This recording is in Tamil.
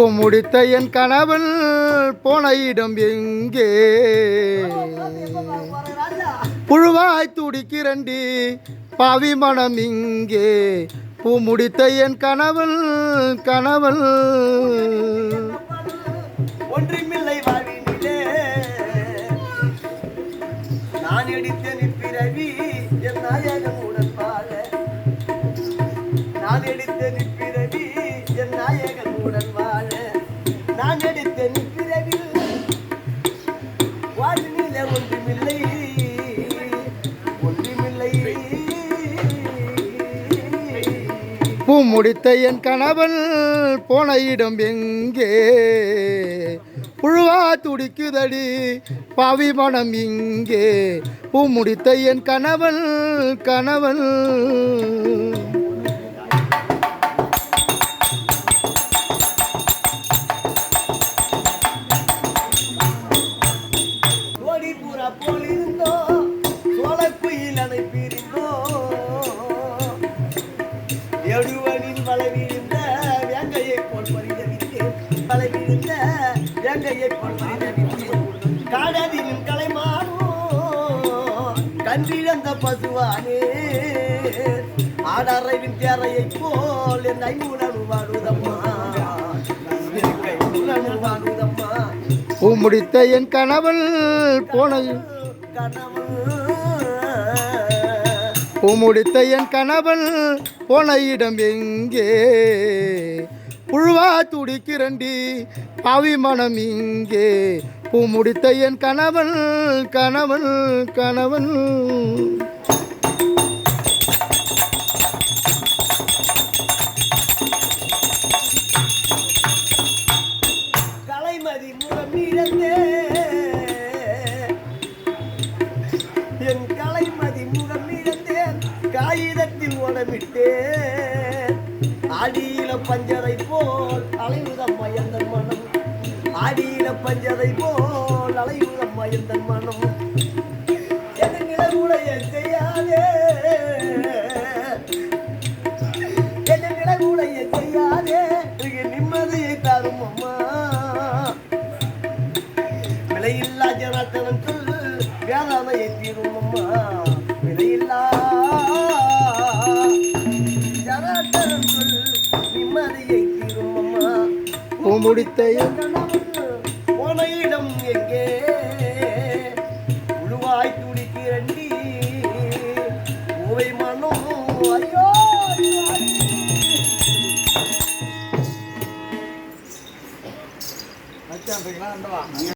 பூ முடித்த என் கணவன் போன இடம் எங்கே? புழுவாய் துடிக்கிறண்டி பாவி மனம் இங்கே. பூ முடித்த என் கணவன் கணவன். ஒன்றுமில்லை வாழ்வினிலே நான் எடுத்த நிற்பிறவி என் நாயகம் நான் எடுத்த நிற்பிறவி என் உடன் பூ முடித்த என் கணவன் போன இடம் எங்கே? புழுவா துடிக்குதடி பாவி மனம் இங்கே. பூ முடித்த என் கணவன் கணவன். ஓடி பூரா போலிருந்தோ சோழக்குயில் அதை பிரி கன்றிழந்த பசுவானே. ஆடறைவின் தேரையை போல் என் ஐமுடன் வாழுதம்மா என் கைமுடன் பூ முடித்த என் கணவன் போன கனவு பூ முடித்த என் கணவன் போன இடம் எங்கே? புழுவா துடிக்கிறண்டி பாவி மனம் இங்கே. பூ முடித்த என் கணவன் கணவன் கணவன். கலைமதி முகம் இழந்தே என் கலைமதி முகம் இழந்தேன் காகிதத்தில் ஓடமிட்டேன் அடியில பஞ்சரை பூமுடித்த போன இடம் எங்கே? உழுவாய் துடிக்கிறண்டி. பூவை மனம் ஐயோ ஐயோ, ஐயோ.